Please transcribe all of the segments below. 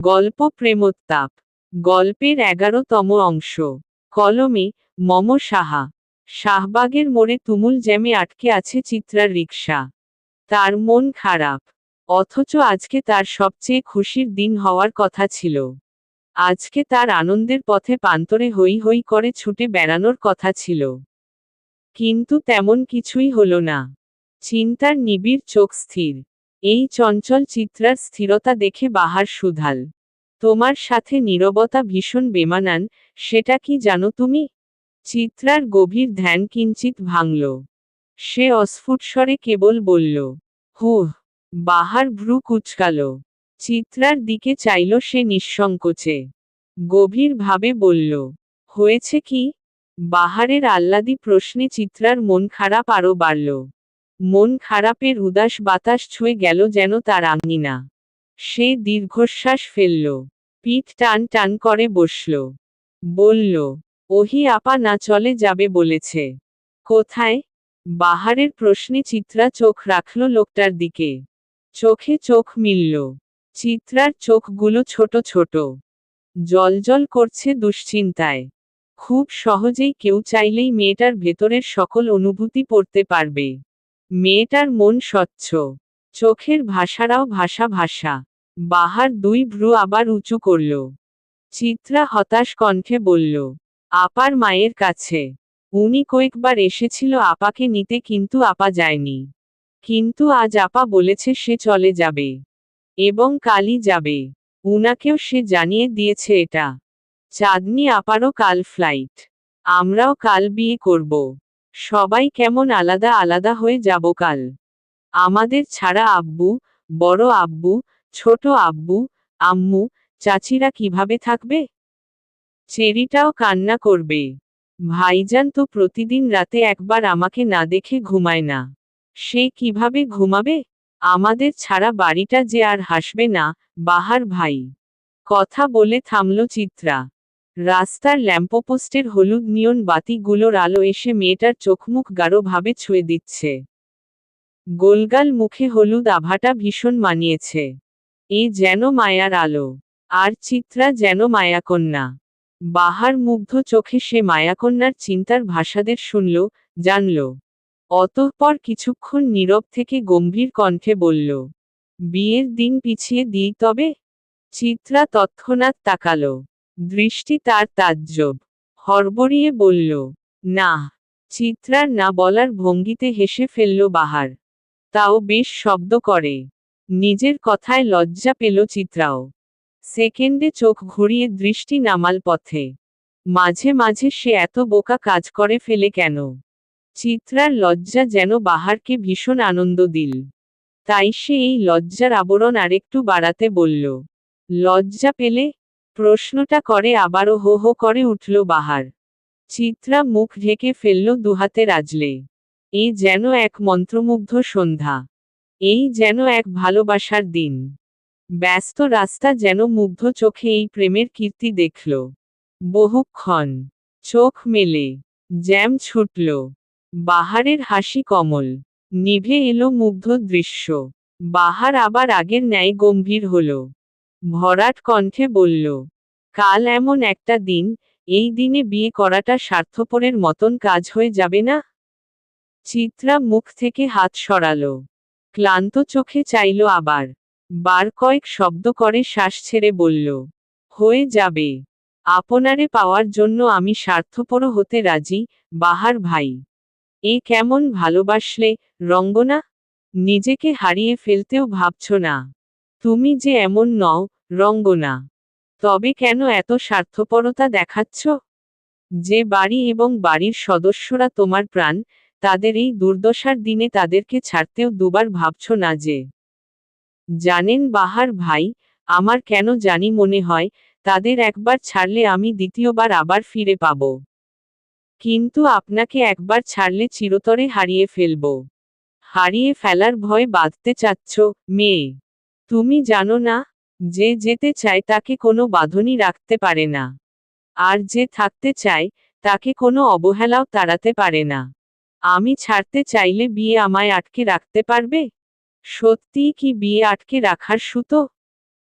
গল্প প্রেমোত্তাপ। গল্পের এগারোতম অংশ। কলমে, মম সাহা। শাহবাগের মোড়ে তুমুল জ্যামে আটকে আছে চিত্রার রিক্সা তার মন খারাপ। অথচ আজকে তার সবচেয়ে খুশির দিন হওয়ার কথা ছিল। আজকে তার আনন্দের পথে পান্তরে হই হই করে ছুটে বেড়ানোর কথা ছিল। কিন্তু তেমন কিছুই হল না। চিন্তার নিবিড় চোখ স্থির। এই চঞ্চল চিত্রার স্থিরতা দেখে বাহার সুধাল। তোমার সাথে নীরবতা ভীষণ বেমানান, সেটা কি জানো তুমি? চিত্রার গভীর ধ্যান কিঞ্চিত ভাঙল। সে অস্ফুট স্বরে কেবল বলল, হুহ, বাহার ভ্রু কুচকাল। চিত্রার দিকে চাইল সে নিঃসংকোচে। গভীরভাবে বলল, হয়েছে কি? বাহারের আহ্লাদি প্রশ্নে চিত্রার মন খারাপ আরও বাড়ল। মন খারাপের উদাস বাতাস ছুঁয়ে গেল যেন তার আঙিনা। সে দীর্ঘশ্বাস ফেলল। পিঠ টান টান করে বসল। বলল, ওহি আপা, না চলে যাবে, বলেছে। কোথায়? বাহারের প্রশ্নে চিত্রা চোখ রাখল লোকটার দিকে। চোখে চোখ মিলল। চিত্রার চোখগুলো ছোট ছোট। জলজল করছে দুশ্চিন্তায়। খুব সহজেই কেউ চাইলেই মেয়েটার ভেতরের সকল অনুভূতি পড়তে পারবে। মেয়েটার মন স্বচ্ছ। চোখের ভাষারাও ভাষা ভাষা। বাহার দুই ভ্রু আবার উঁচু করল। চিত্রা হতাশ কণ্ঠে বলল, আপার মায়ের কাছে। উনি কয়েকবার এসেছিল আপাকে নিতে কিন্তু আপা যায়নি। কিন্তু আজ আপা বলেছে সে চলে যাবে। এবং কালই যাবে। উনাকেও সে জানিয়ে দিয়েছে এটা। চাঁদনি আপারও কাল ফ্লাইট আমরাও কাল বিয়ে করব। সবাই কেমন আলাদা আলাদা হয়ে যাব কাল। আমাদের ছাড়া আব্বু, বড় আব্বু, ছোট আব্বু, আম্মু, চাচিরা কীভাবে থাকবে? চেরিটাও কান্না করবে। ভাইজান তো প্রতিদিন রাতে একবার আমাকে না দেখে ঘুমায় না। সে কীভাবে ঘুমাবে? আমাদের ছাড়া বাড়িটা যে আর হাসবে না, বাহার ভাই। কথা বলে থামল চিত্রা। রাস্তার ল্যাম্পোপোস্টের হলুদ নিয়ন বাতিগুলোর আলো এসে মেয়েটার চোখমুখ গাঢ়ভাবে ছুঁয়ে দিচ্ছে। গোলগাল মুখে হলুদ আভাটা ভীষণ মানিয়েছে। এ যেন মায়ার আলো। আর চিত্রা যেন মায়াকন্যা। বাহার মুগ্ধ চোখে সে মায়াকন্যার চিন্তার ভাষাদের শুনল, জানল। অতঃপর কিছুক্ষণ নীরব থেকে গম্ভীর কণ্ঠে বলল, বিয়ের দিন পিছিয়ে দিই তবে? চিত্রা তৎক্ষণাৎ তাকাল। দৃষ্টি তার তাজ্জব। হরবড়িয়ে বলল, না, চিত্রার না বলার ভঙ্গিতে হেসে ফেলল বাহার। তাও বেশ শব্দ করে। নিজের কথায় লজ্জা পেল চিত্রাও। সেকেন্ডে চোখ ঘুরিয়ে দৃষ্টি নামাল পথে। মাঝে মাঝে সে এত বোকা কাজ করে ফেলে কেন? চিত্রার লজ্জা যেন বাহারকে ভীষণ আনন্দ দিল। তাই সে এই লজ্জার আবরণ আরেকটু বাড়াতে বলল, লজ্জা পেলে প্রশ্নটা করে আবারও হো হো করে উঠল বাহার। চিত্রা মুখ ঢেকে ফেলল দুহাতে রাজলে। এই যেন এক মন্ত্রমুগ্ধ সন্ধ্যা। এই যেন এক ভালোবাসার দিন। ব্যস্ত রাস্তা যেন মুগ্ধ চোখে এই প্রেমের কীর্তি দেখল। বহুক্ষণ। চোখ মেলে। জ্যাম ছুটল। বাহারের হাসি কমল। নিভে এলো মুগ্ধ দৃশ্য। বাহার আবার আগের ন্যায় গম্ভীর হল। ভরাট কণ্ঠে বলল, কাল এমন একটা দিন, এই দিনে বিয়ে করাটা স্বার্থপরের মতন কাজ হয়ে যাবে না? চিত্রা মুখ থেকে হাত সরাল, ক্লান্ত চোখে চাইল আবার, বার কয়েক শব্দ করে শ্বাস ছেড়ে বলল, হয়ে যাবে, আপনারে পাওয়ার জন্য আমি স্বার্থপর হতে রাজি, বাহার ভাই। এ কেমন ভালোবাসলে, রঙ্গনা? নিজেকে হারিয়ে ফেলতেও ভাবছ না। তুমি যে এমন নও, রঙ্গনা। তবে কেন এত স্বার্থপরতা দেখাচ্ছ? যে বাড়ি এবং বাড়ির সদস্যরা তোমার প্রাণ, তাদের এই দুর্দশার দিনে তাদেরকে ছাড়তেও দুবার ভাবছ না যে। জানেন বাহার ভাই, আমার কেন জানি মনে হয়, তাদের একবার ছাড়লে আমি দ্বিতীয়বার আবার ফিরে পাব। কিন্তু আপনাকে একবার ছাড়লে চিরতরে হারিয়ে ফেলব। হারিয়ে ফেলার ভয় বাঁধতে চাচ্ছ, মেয়ে। তুমি জানো না, যে যেতে চায় তাকে কোনো বাঁধনই রাখতে পারে না। আর যে থাকতে চায়, তাকে কোনো অবহেলাও তাড়াতে পারে না। আমি ছাড়তে চাইলে বিয়ে আমায় আটকে রাখতে পারবে? সত্যিই কি বিয়ে আটকে রাখার সুতো?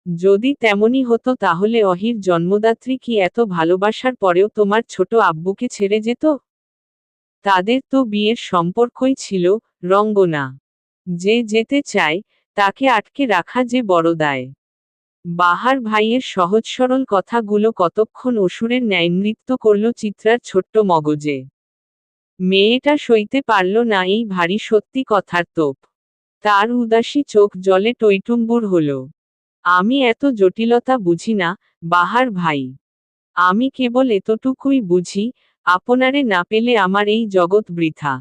যদি তেমনই হতো তাহলে অহির জন্মদাত্রী কি এত ভালোবাসার পরেও তোমার ছোট আব্বুকে ছেড়ে যেত? তাদের তো বিয়ের সম্পর্কই ছিল রঙ্গনা। যে যেতে চায় তাকে আটকে রাখা যে বড় দায়। বাহার ভাইয়ের সহজ সরল কথাগুলো কতক্ষণ অসুরের ন্যায় নৃত্য করল চিত্রার ছোট্ট মগজে। মেয়েটা সইতে পারল না এই ভারী সত্যি কথার তোপ। তার উদাসী চোখ জলে টৈটুম্বুর হল। আমি এত জটিলতা বুঝি না, বাহার ভাই। আমি কেবল এতটুকুই বুঝি, আপনারে না পেলে আমার এই জগৎ বৃথা।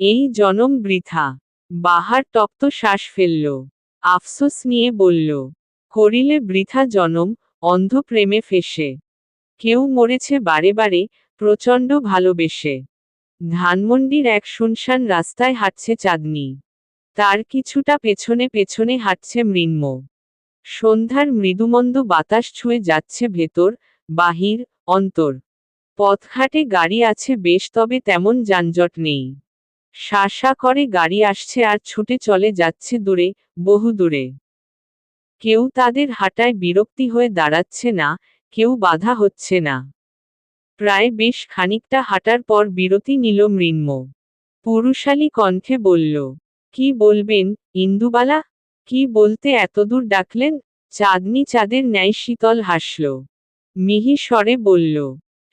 এই জনম বৃথা। বাহার তপ্ত শ্বাস ফেলল। আফসোস নিয়ে বলল, করিলে বৃথা জনম অন্ধ প্রেমে ফেসে। কেউ মরেছে বারে বারে, প্রচণ্ড ভালোবেসে। ধানমন্ডির এক শুনশান রাস্তায় হাঁটছে চাঁদনি। তার কিছুটা পেছনে পেছনে হাঁটছে মৃন্ম। সন্ধ্যার মৃদুমন্দ বাতাস ছুঁয়ে যাচ্ছে ভেতর, বাহির, অন্তর। পথঘাটে গাড়ি আছে বেশ তবে তেমন যানজট নেই। শাসা করে গাড়ি আসছে আর ছুটে চলে যাচ্ছে দূরে, বহু দূরে। কেউ তাদের হাঁটায় বিরক্তি হয়ে দাঁড়াচ্ছে না, কেউ বাধা হচ্ছে না। প্রায় বেশ খানিকটা হাঁটার পর বিরতি নিল মৃন্ম। পুরুষালী কণ্ঠে বলল, কি বলবেন, ইন্দুবালা? কি বলতে এতদূর ডাকলেন? চাঁদনি চাঁদের ন্যায় শীতল হাসল। মিহি স্বরে বলল,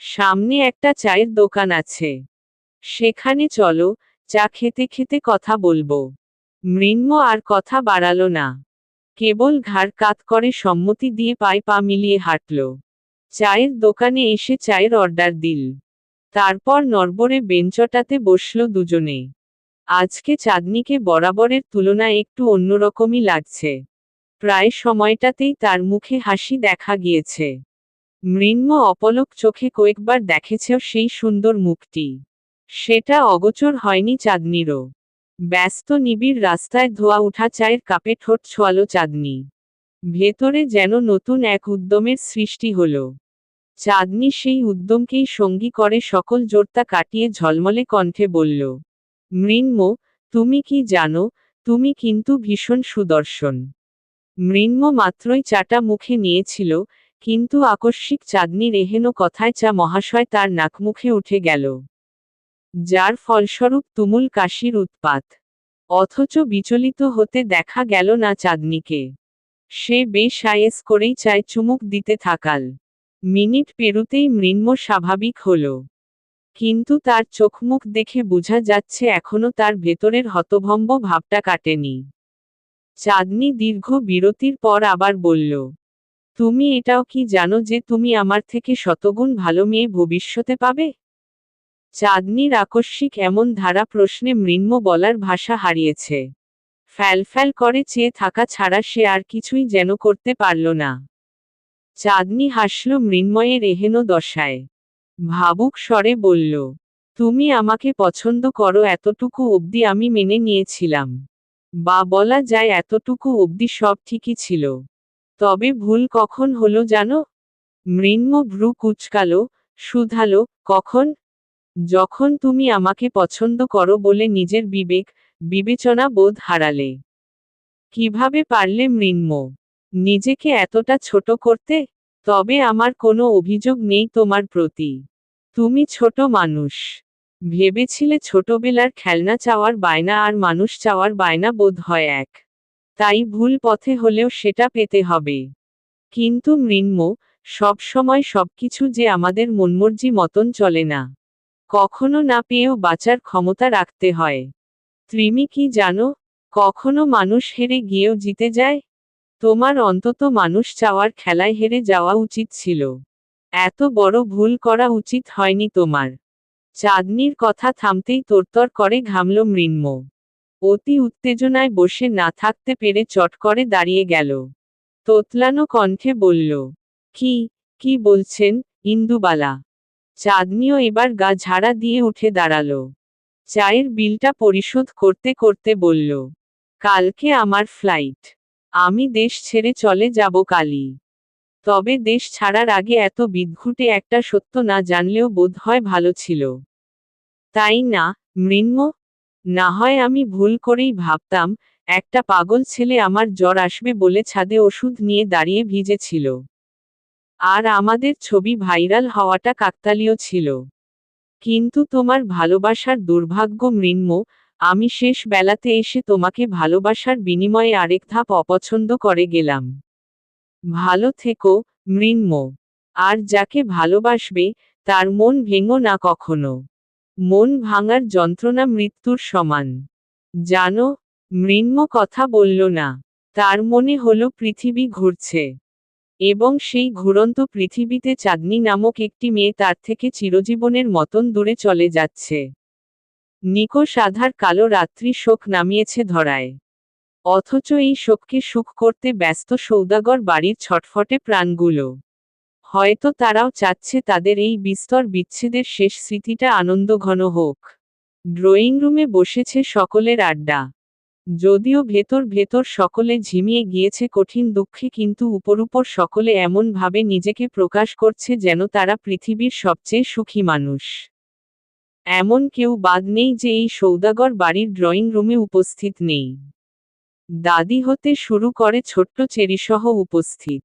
সামনে একটা চায়ের দোকান আছে। সেখানে চলো চা খেতে খেতে কথা বলব। মৃন্ম আর কথা বাড়ালো না। কেবল ঘাড় কাত করে সম্মতি দিয়ে পায়ে পা মিলিয়ে হাঁটল। চায়ের দোকানে এসে চায়ের অর্ডার দিল। তারপর নরবরে বেঞ্চটাতে বসল দুজনে। আজকে চাঁদনিকে বরাবরের তুলনায় একটু অন্যরকমই লাগছে। প্রায় সময়টাতেই তার মুখে হাসি দেখা গিয়েছে। মৃন্ম অপলক চোখে কয়েকবার দেখেছেও সেই সুন্দর মুখটি। সেটা অগোচর হয়নি চাঁদনিরও। ব্যস্ত নিবিড় রাস্তায় ধোয়া উঠা চায়ের কাপে ঠোঁট ছোয়ালো চাঁদনি। ভেতরে যেন নতুন এক উদ্যমের সৃষ্টি হল। চাঁদনি সেই উদ্যমকেই সঙ্গী করে সকল জোরতা কাটিয়ে ঝলমলে কণ্ঠে বলল, মৃন্ম, তুমি কি জানো, তুমি কিন্তু ভীষণ সুদর্শন। মৃন্ম মাত্রই চাটা মুখে নিয়েছিল, কিন্তু আকস্মিক চাঁদনির এহেন কথায় চা মহাশয় তার নাকমুখে উঠে গেল। যার ফলস্বরূপ তুমুল কাশির উৎপাত। অথচ বিচলিত হতে দেখা গেল না চাঁদনিকে। সে বেশ আয়েস করেই চায় চুমুক দিতে থাকাল। মিনিট পেরুতেই মৃন্ম স্বাভাবিক হল। কিন্তু তার চোখমুখ দেখে বোঝা যাচ্ছে এখনও তার ভেতরের হতভম্ব ভাবটা কাটেনি। চাঁদনি দীর্ঘ বিরতির পর আবার বলল, তুমি এটাও কি জানো যে তুমি আমার থেকে শতগুণ ভালো মেয়ে ভবিষ্যতে পাবে? চাঁদনির আকস্মিক এমন ধারা প্রশ্নে মৃন্ম বলার ভাষা হারিয়েছে। ফ্যালফ্যাল করে চেয়ে থাকা ছাড়া সে আর কিছুই যেন করতে পারল না। চাঁদনি হাসল মৃন্ময়ের এহেন দশায়। ভাবুক স্বরে বলল, তুমি আমাকে পছন্দ করো এতটুকু অবধি আমি মেনে নিয়েছিলাম। বা বলা যায় এতটুকু অবধি সব ঠিকই ছিল। তবে ভুল কখন হলো জানো? মৃন্ম ভ্রু কুচকালো, শুধালো, কখন? যখন তুমি আমাকে পছন্দ করো বলে নিজের বিবেক, বিবেচনা বোধ হারালে। কীভাবে পারলে মৃন্ম? নিজেকে এতটা ছোট করতে? তবে আমার কোনো অভিযোগ নেই তোমার প্রতি। তুমি ছোট মানুষ। ভেবেছিলে ছোটবেলার খেলনা চাওয়ার বায়না আর মানুষ চাওয়ার বায়না বোধ হয় এক। তাই ভুল পথে হলেও সেটা পেতে হবে। কিন্তু মৃন্ম, সবসময় সবকিছু যে আমাদের মনমর্জি মতন চলে না। কখনো না পেয়েও বাঁচার ক্ষমতা রাখতে হয়। ত্রিমি কি জানো, কখনো মানুষ হেরে গিয়েও জিতে যায়? তোমার অন্তত মানুষ চাওয়ার খেলায় হেরে যাওয়া উচিত ছিল। এত বড় ভুল করা উচিত হয়নি তোমার। চাঁদনির কথা থামতেই তোরতর করে ঘামল মৃন্ম। অতি উত্তেজনায় বসে না থাকতে পেরে চট করে দাঁড়িয়ে গেল। তোতলানো কণ্ঠে বলল, কি কি বলছেন, ইন্দুবালা? চাঁদনিও এবার গা ঝাড়া দিয়ে উঠে দাঁড়াল। চায়ের বিলটা পরিশোধ করতে করতে বলল, কালকে আমার ফ্লাইট। আমি দেশ ছেড়ে চলে যাব কালই। তবে দেশ ছাড়ার আগে এত বিদঘুটে একটা সত্য না জানলেও বোধ হয় ভালো ছিল। তাই না মৃন্ম না হয় আমি ভুল করেই ভাবতাম, একটা পাগল ছেলে আমার জ্বর আসবে বলে ছাদে ওষুধ নিয়ে দাঁড়িয়ে ভিজেছিল। আর আমাদের ছবি ভাইরাল হওয়াটা কাকতালীয় ছিল। কিন্তু তোমার ভালোবাসার দুর্ভাগ্য মৃন্ম, আমি শেষ বেলাতে এসে তোমাকে ভালোবাসার বিনিময়ে আরেক ধাপ অপছন্দ করে গেলাম। ভালো থেকো, মৃন্ম। আর যাকে ভালোবাসবে, তার মন ভেঙো না কখনো। মন ভাঙার যন্ত্রণা মৃত্যুর সমান। জানো, মৃন্ম কথা বলল না। তার মনে হলো পৃথিবী ঘুরছে। এবং সেই ঘুরন্ত পৃথিবীতে চাঁদনি নামক একটি মেয়ে তার থেকে চিরজীবনের মতন দূরে চলে যাচ্ছে। নিকোষ আধার কালো রাত্রি শোক নামিয়েছে ধরায়। অথচ এই শোককে সুখ করতে ব্যস্ত সৌদাগর বাড়ির ছটফটে প্রাণগুলো। হয়তো তারাও চাচ্ছে তাদের এই বিস্তর বিচ্ছেদের শেষ স্মৃতিটা আনন্দঘন হোক। ড্রয়িং রুমে বসেছে সকলের আড্ডা। যদিও ভেতর ভেতর সকলে ঝিমিয়ে গিয়েছে কঠিন দুঃখে, কিন্তু উপর উপর সকলে এমনভাবে নিজেকে প্রকাশ করছে যেন তারা পৃথিবীর সবচেয়ে সুখী মানুষ। এমন কেউ বাদ নেই যে এই সৌদাগর বাড়ির ড্রয়িং রুমে উপস্থিত নেই। দাদি হতে শুরু করে ছোট্ট চেরিসহ উপস্থিত।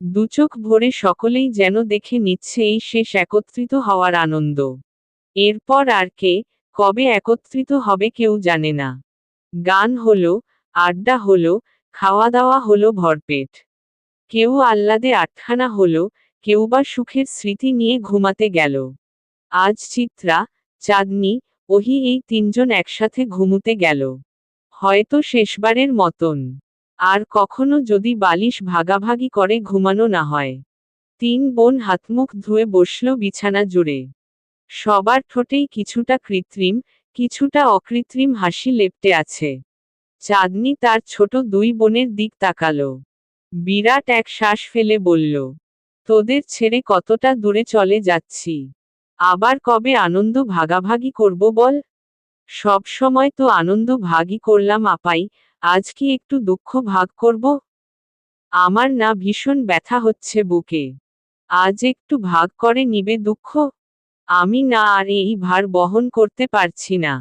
দুচোখ ভরে সকলেই যেন দেখে নিচ্ছে এই শেষ একত্রিত হওয়ার আনন্দ। এরপর আর কে, কবে একত্রিত হবে কেউ জানে না। গান হলো, আড্ডা হলো খাওয়া দাওয়া হলো, ভরপেট। কেউ আহ্লাদে আটখানা হলো, কেউ বা সুখের স্মৃতি নিয়ে ঘুমাতে গেল। আজ চিত্রা, চাঁদনি, ওহি এই তিনজন একসাথে ঘুমুতে গেল। হয়তো শেষবারের মতন। আর কখনো যদি বালিশ ভাগাভাগি করে ঘুমানো না হয়। তিন বোন হাতমুখ ধুয়ে বসল বিছানা জুড়ে। সবার ঠোঁটেই কিছুটা কৃত্রিম কিছুটা অকৃত্রিম হাসি লেপটে আছে। চাঁদনি তার ছোট দুই বোনের দিক তাকালো। বিরাট এক শ্বাস ফেলে বলল, তোদের ছেড়ে কতটা দূরে চলে যাচ্ছি? আবার কবে আনন্দ ভাগাভাগি করব বল? সব সময় তো আনন্দ ভাগই করলাম আপাই, আজ কি একটু দুঃখ ভাগ করব? আমার না ভীষণ ব্যথা হচ্ছে বুকে। আজ একটু ভাগ করে নিবে দুঃখ? আমি না আর এই ভার বহন করতে পারছি না।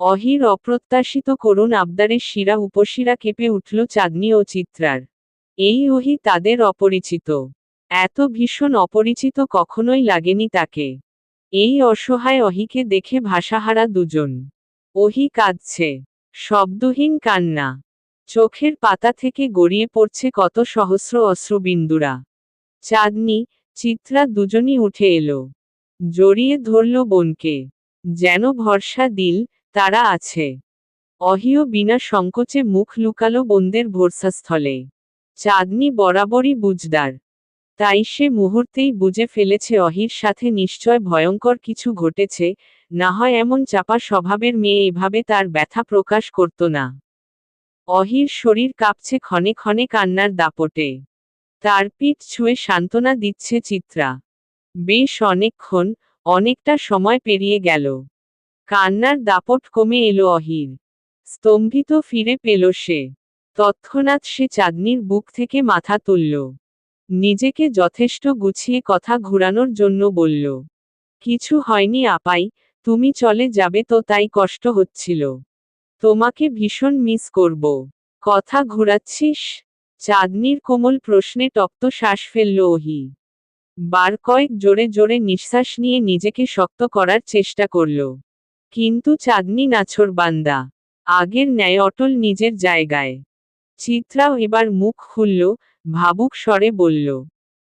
অহির অপ্রত্যাশিত করুণ আবদারের শিরা উপশিরা কেঁপে উঠল চাঁদনি ও চিত্রার। এই ওহি তাদের অপরিচিত। এত ভীষণ অপরিচিত কখনোই লাগেনি তাকে। এই অসহায় অহিকে দেখে ভাষাহারা দুজন। ওহি কাঁদছে। শব্দহীন কান্না। চোখের পাতা থেকে গড়িয়ে পড়ছে কত সহস্র অশ্রুবিন্দুরা। চাঁদনি, চিত্রা দুজনই উঠে এলো। জড়িয়ে ধরল বোনকে। যেন ভরসা দিল, তারা আছে। অহিও বিনা সংকোচে মুখ লুকালো বোনদের ভরসাস্থলে। চাঁদনি বরাবরই বুঝদার। তাই সে মুহূর্তেই বুঝে ফেলেছে অহির সাথে নিশ্চয় ভয়ঙ্কর কিছু ঘটেছে, না হয় এমন চাপা স্বভাবের মেয়ে এভাবে তার ব্যথা প্রকাশ করত না। অহির শরীর কাঁপছে ক্ষণে ক্ষণে কান্নার দাপটে। তার পিঠ ছুঁয়ে সান্ত্বনা দিচ্ছে চিত্রা। বেশ অনেকক্ষণ, অনেকটা সময় পেরিয়ে গেল। কান্নার দাপট কমে এলো অহির। স্তম্ভিত ফিরে পেল সে। তৎক্ষণাৎ সে চাঁদনির বুক থেকে মাথা তুলল। নিজেকে যথেষ্ট গুছিয়ে কথা ঘুরানোর জন্য বলল, কিছু হয়নি আপাই, তুমি চলে যাবে তো তাই কষ্ট হচ্ছিল। তোমাকে ভীষণ মিস করব। কথা ঘুরাচ্ছিস? চাঁদনির কোমল প্রশ্নে তপ্ত শ্বাস ফেলল ওহি বার কয়েক জোরে জোরে নিঃশ্বাস নিয়ে নিজেকে শক্ত করার চেষ্টা করল। কিন্তু চাঁদনি নাছর বান্দা, আগের ন্যায় অটল নিজের জায়গায়। চিত্রাও এবার মুখ খুলল, ভাবুক স্বরে বলল,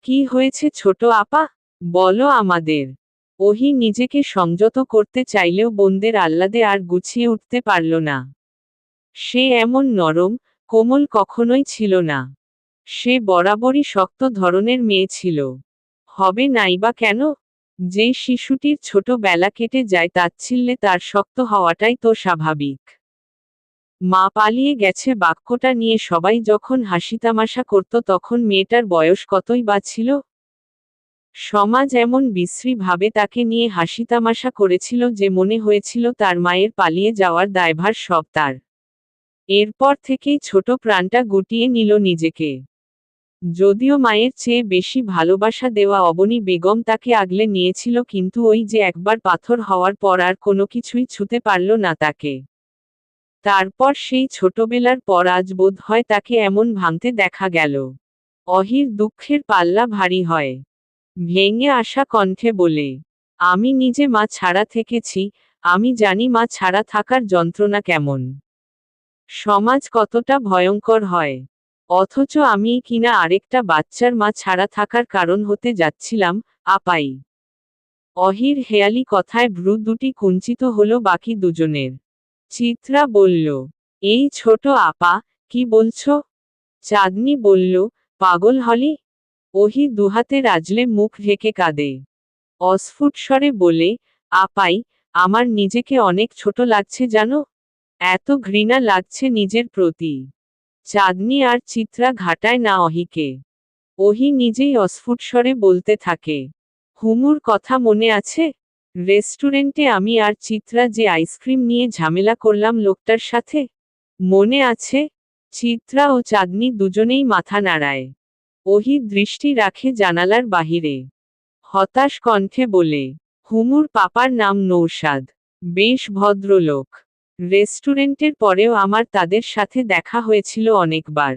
কি হয়েছে ছোট আপা? বলো আমাদের ওহি নিজেকে সংযত করতে চাইলেও বোনদের আহ্লাদে আর গুছিয়ে উঠতে পারল না। সে এমন নরম, কোমল কখনোই ছিল না। সে বরাবরই শক্ত ধরনের মেয়ে ছিল। হবে নাই বা কেন? যে শিশুটির ছোট বেলা কেটে যায় তাচ্ছিল্যে তার শক্ত হওয়াটাই তো স্বাভাবিক। মা পালিয়ে গেছে বাক্যটা নিয়ে সবাই যখন হাসিতামাশা করত তখন মেয়েটার বয়স কতই বা ছিল? সমাজ এমন বিশ্রী ভাবে তাকে নিয়ে হাসিতামাশা করেছিল যে মনে হয়েছিল তার মায়ের পালিয়ে যাওয়ার দায়ভার সব তার। এরপর থেকেই ছোট প্রাণটা গুটিয়ে নিল নিজেকে। যদিও মায়ের চেয়ে বেশি ভালোবাসা দেওয়া অবনী বেগম তাকে আগলে নিয়েছিল কিন্তু ওই যে একবার পাথর হওয়ার পর আর কোনো কিছুই ছুতে পারল না তাকে। তারপর সেই ছোটবেলার পর আজ বোধ হয় তাকে এমন ভাঙতে দেখা গেল। অহির দুঃখের পাল্লা ভারী হয়। ভেঙে আসা কণ্ঠে বলে, আমি নিজে মা ছাড়া থেকেছি, আমি জানি মা ছাড়া থাকার যন্ত্রণা কেমন। সমাজ কতটা ভয়ঙ্কর হয়। অথচ আমি কিনা আরেকটা বাচ্চার মা ছাড়া থাকার কারণ হতে যাচ্ছিলাম, আপাই। অহির হেয়ালি কথায় ভ্রু দুটি কুঞ্চিত হলো বাকি দুজনের। চিত্রা বলল, এই ছোট আপা, কি বলছ? চাঁদনি বলল, পাগল হলি? ওহি দুহাতে রাজলে মুখ ঢেকে কাঁদে। অস্ফুট স্বরে বলে, আপাই, আমার নিজেকে অনেক ছোট লাগছে জানো? এত ঘৃণা লাগছে নিজের প্রতি। চাঁদনি আর চিত্রা ঘাটায় না অহিকে। ওহি নিজেই অস্ফুট স্বরে বলতে থাকে, হুমুর কথা মনে আছে? রেস্টুরেন্টে আমি আর চিত্রা যে আইসক্রিম নিয়ে ঝামেলা করলাম লোকটার সাথে? মনে আছে? চিত্রা ও চাঁদনি দুজনেই মাথা নাড়ায়। ওহি দৃষ্টি রাখে জানালার বাহিরে। হতাশ কণ্ঠে বলে, হুমুর পাপার নাম নৌসাদ বেশ ভদ্রলোক। রেস্টুরেন্টের পরেও আমার তাদের সাথে দেখা হয়েছিল অনেকবার।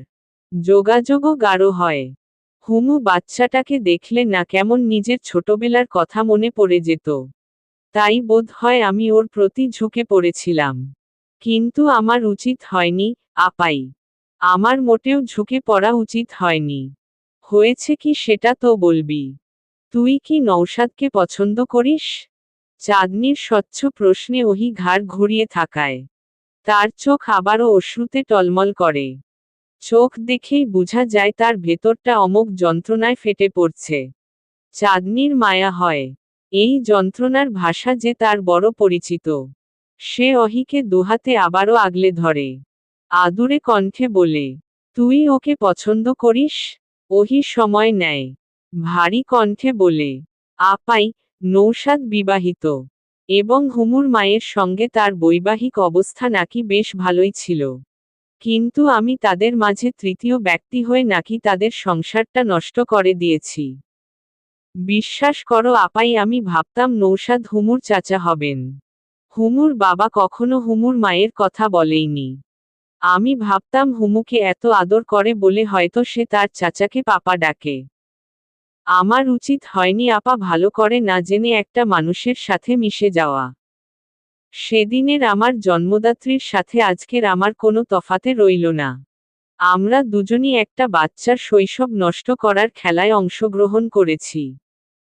যোগাযোগও গাঢ় হয়। হুমু বাচ্চাটাকে দেখলে না কেমন নিজের ছোটবেলার কথা মনে পড়ে যেত। তাই বোধ হয় আমি ওর প্রতি ঝুঁকে পড়েছিলাম। কিন্তু আমার উচিত হয়নি, আপাই। আমার মোটেও ঝুঁকে পড়া উচিত হয়নি। হয়েছে কি সেটা তো বলবি। তুই কি নৌসাদকে পছন্দ করিস? চাঁদনির স্বচ্ছ প্রশ্নে ওহি ঘাড় ঘুরিয়ে থাকায়। তার চোখ আবারও অশ্রুতে টলমল করে। চোখ দেখেই বোঝা যায় তার ভেতরটা অমোক যন্ত্রণায় ফেটে পড়ছে। চাঁদনির মায়া হয়। এই যন্ত্রণার ভাষা যে তার বড় পরিচিত। সে অহিকে দুহাতে আবারও আগলে ধরে। আদুরে কণ্ঠে বলে, তুই ওকে পছন্দ করিস? ওহি সময় নেয়। ভারী কণ্ঠে বলে আপাই নৌসাদ বিবাহিত, এবং হুমুর মায়ের সঙ্গে তার বৈবাহিক অবস্থা নাকি বেশ ভালোই ছিল। কিন্তু আমি তাদের মাঝে তৃতীয় ব্যক্তি হয়ে নাকি তাদের সংসারটা নষ্ট করে দিয়েছি। বিশ্বাস করো আপাই আমি ভাবতাম নৌসাদ হুমুর চাচা হবেন। হুমুর বাবা কখনো হুমুর মায়ের কথা বলেইনি। আমি ভাবতাম হুমুকে এত আদর করে বলে হয়তো সে তার চাচাকে পাপা ডাকে। আমার উচিত হয়নি আপা ভালো করে না জেনে একটা মানুষের সাথে মিশে যাওয়া। সেদিনের আমার জন্মদাত্রীর সাথে আজকের আমার কোনো তফাতে রইল না। আমরা দুজনই একটা বাচ্চার শৈশব নষ্ট করার খেলায় অংশগ্রহণ করেছি।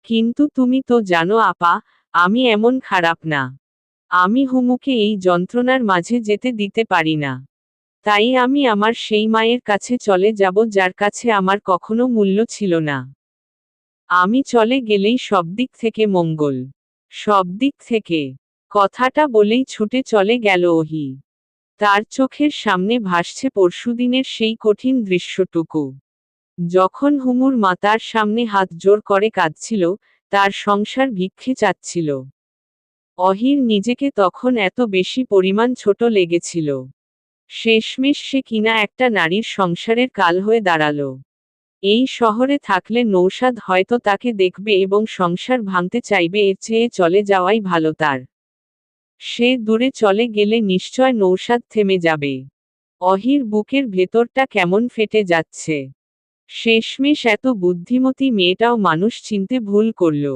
কিন্তু তুমি তো জানো আপা, আমি এমন খারাপ না। আমি হুমুকে এই যন্ত্রণার মাঝে যেতে দিতে পারি না। তাই আমি আমার সেই মায়ের কাছে চলে যাব যার কাছে আমার কখনো মূল্য ছিল না। আমি চলে গেলেই সব দিক থেকে মঙ্গল। সব দিক থেকে। কথাটা বলেই ছুটে চলে গেল ওহি। তার চোখের সামনে ভাসছে পরশুদিনের সেই কঠিন দৃশ্যটুকু। যখন হুমুর মাতার সামনে হাত জোর করে কাঁদছিল, তার সংসার ভিক্ষে চাচ্ছিল। অহির নিজেকে তখন এত বেশি পরিমাণ ছোট লেগেছিল। শেষমেশ সে কিনা একটা নারীর সংসারের কাল হয়ে দাঁড়াল। এই শহরে থাকলে নৌসাদ হয়তো তাকে দেখবে এবং সংসার ভাঙতে চাইবে, এর চেয়ে চলে যাওয়াই ভালো তার। সে দূরে চলে গেলে নিশ্চয় নৌসাদ থেমে যাবে। অহির বুকের ভেতরটা কেমন ফেটে যাচ্ছে। শেষমেশ এত বুদ্ধিমতী মেয়েটাও মানুষ চিনতে ভুল করল।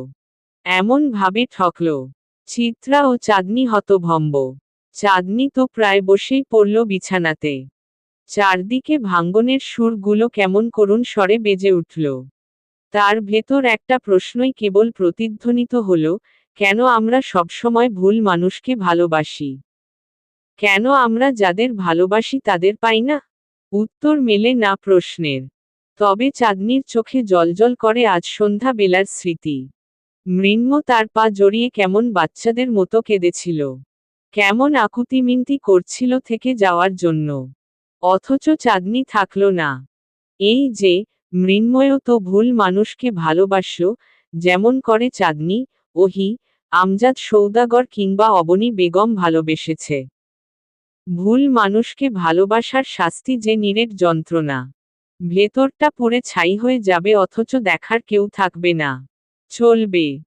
এমন ভাবে ঠকল। চিত্রা ও চাঁদনি হতভম্ব। চাঁদনি তো প্রায় বসেই পড়ল বিছানাতে। চারদিকে ভাঙ্গনের সুরগুলো কেমন করুণ স্বরে বেজে উঠল। তার ভেতর একটা প্রশ্নই কেবল প্রতিধ্বনিত হল, কেন আমরা সবসময় ভুল মানুষকে ভালোবাসি? কেন আমরা যাদের ভালোবাসি তাদের পাই না? উত্তর মেলে না প্রশ্নের। তবে চাঁদনির চোখে জলজল করে আজ সন্ধ্যা বেলার স্মৃতি। মৃন্ম তার পা জড়িয়ে কেমন বাচ্চাদের মতো কেঁদেছিল। কেমন আকুতিমিনতি করছিল থেকে যাওয়ার জন্য। অথচ চাঁদনি থাকল না। এই যে মৃন্ময় তো ভুল মানুষকে ভালোবাসল, যেমন করে চাঁদনি, ওহি, আমজাদ সৌদাগর কিংবা অবনী বেগম ভালোবেসেছে। ভুল মানুষকে ভালোবাসার শাস্তি যে নিরেট যন্ত্রণা। ভেতরটা পুড়ে ছাই হয়ে যাবে অথচ দেখার কেউ থাকবে না। চলবে।